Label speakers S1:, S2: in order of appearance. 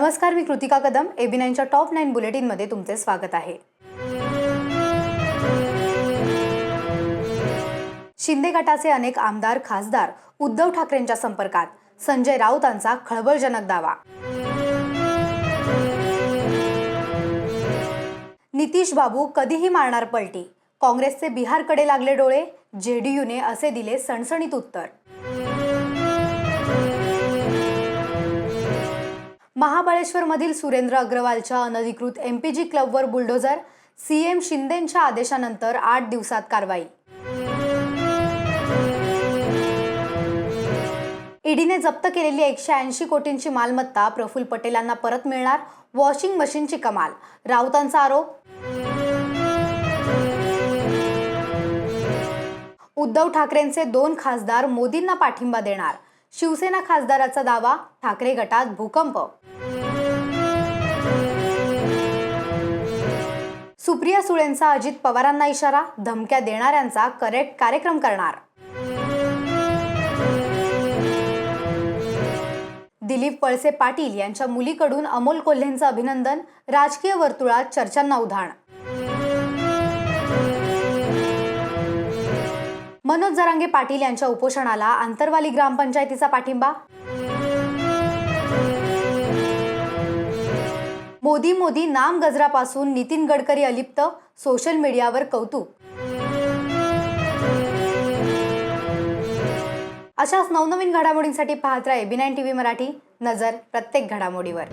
S1: नमस्कार मी कृतिका कदम. एबी नाईनच्या टॉप नाईन बुलेटिनमध्ये तुमचे स्वागत आहे. शिंदे गटाचे अनेक आमदार खासदार उद्धव ठाकरेंच्या संपर्कात. संजय राऊतांचा खळबळजनक दावा. नितीश बाबू कधीही मारणार पलटी. काँग्रेसचे बिहारकडे लागले डोळे. जेडीयूने असे दिले सणसणीत उत्तर. महाबळेश्वरमधील सुरेंद्र अग्रवालच्या अनधिकृत एमपीजी क्लबवर बुलडोझर सीएम शिंदेंच्या आदेशानंतर आठ दिवसात कारवाई. ईडीने जप्त केलेली एकशे ऐंशी कोटींची मालमत्ता प्रफुल्ल पटेलांना परत मिळणार वॉशिंग मशीनची कमाल राऊतांचा आरोप. उद्धव ठाकरेंचे दोन खासदार मोदींना पाठिंबा देणार शिवसेना खासदाराचा दावा ठाकरे गटात भूकंप. सुप्रिया सुळेंचा अजित पवारांना इशारा धमक्या देणाऱ्यांचा करेक्ट कार्यक्रम करणार. दिलीप वळसे पाटील यांच्या मुलीकडून अमोल कोल्हेंचं अभिनंदन राजकीय वर्तुळात चर्चांना उधाण. मनोज जरांगे पाटील यांच्या उपोषणाला आंतरवाली ग्रामपंचायतीचा पाठिंबा? मोदी मोदी नाम गजरापासून नितीन गडकरी अलिप्त सोशल मीडियावर कौतुक. अशाच नवनवीन घडामोडींसाठी पाहत राहा एबी नाईन टीव्ही मराठी. नजर प्रत्येक घडामोडीवर.